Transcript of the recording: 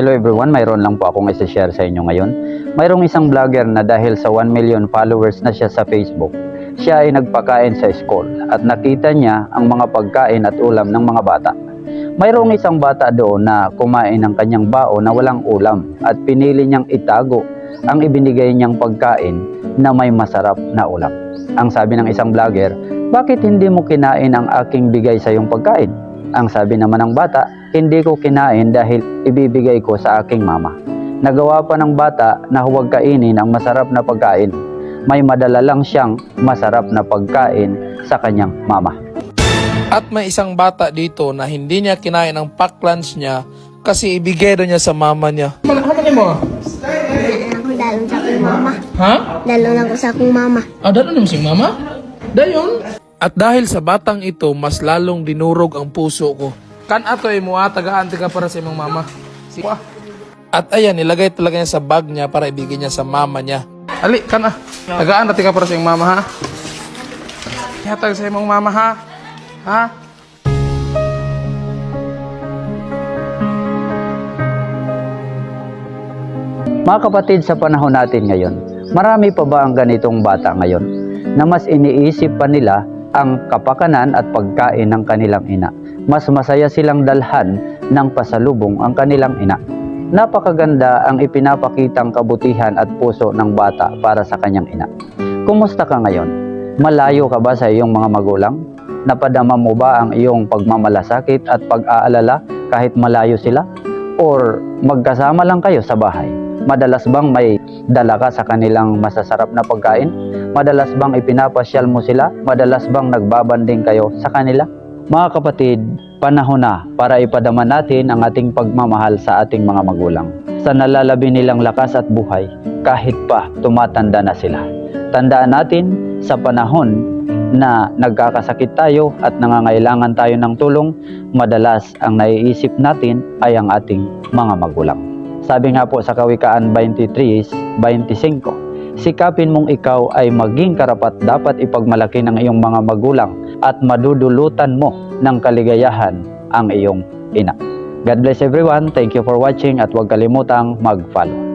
Hello everyone, mayroon lang po akong isa-share sa inyo ngayon. Mayroong isang vlogger na dahil sa 1 million followers na siya sa Facebook, siya ay nagpakain sa school at nakita niya ang mga pagkain at ulam ng mga bata. Mayroong isang bata doon na kumain ng kanyang bao na walang ulam at pinili niyang itago ang ibinigay niyang pagkain na may masarap na ulam. Ang sabi ng isang vlogger, bakit hindi mo kinain ang aking bigay sa iyong pagkain? Ang sabi naman ng bata, hindi ko kinain dahil ibibigay ko sa aking mama. Nagawa pa ng bata na huwag kainin ang masarap na pagkain. May madala lang siyang masarap na pagkain sa kanyang mama. At may isang bata dito na hindi niya kinain ang pack lunch niya kasi ibigay daw niya sa mama niya. Ano man mo? Ako dalon sa akong mama. Ha? Dalon ako sa akong mama. Ah, dano naman si mama? Dayon. At dahil sa batang ito, mas lalong dinurog ang puso ko. Kan ato ay mo tagaan ka para sa imong mama. Si At ayan, nilagay talaga niya sa bag niya para ibigay niya sa mama niya. Ali, kan ah. Tagaan natin ka para sa imong mama ha. Ihatag sa imong mama ha. Ha? Mga kapatid sa panahon natin ngayon, marami pa ba ang ganitong bata ngayon na mas iniisip pa nila ang kapakanan at pagkain ng kanilang ina. Mas masaya silang dalhan ng pasalubong ang kanilang ina. Napakaganda ang ipinapakitang kabutihan at puso ng bata para sa kanyang ina. Kumusta ka ngayon? Malayo ka ba sa iyong mga magulang? Napadama mo ba ang iyong pagmamalasakit at pag-aalala kahit malayo sila? Or magkasama lang kayo sa bahay? Madalas bang may dala ka sa kanilang masasarap na pagkain? Madalas bang ipinapasyal mo sila? Madalas bang nagbabanding kayo sa kanila? Mga kapatid, panahon na para ipadama natin ang ating pagmamahal sa ating mga magulang. Sa nalalabi nilang lakas at buhay, kahit pa tumatanda na sila. Tandaan natin sa panahon na nagkakasakit tayo at nangangailangan tayo ng tulong, madalas ang naiisip natin ay ang ating mga magulang. Sabi nga po sa Kawikaan 23, 25, Sikapin mong ikaw ay maging karapat dapat ipagmalaki ng iyong mga magulang at madudulutan mo ng kaligayahan ang iyong ina. God bless everyone. Thank you for watching at huwag kalimutang mag-follow.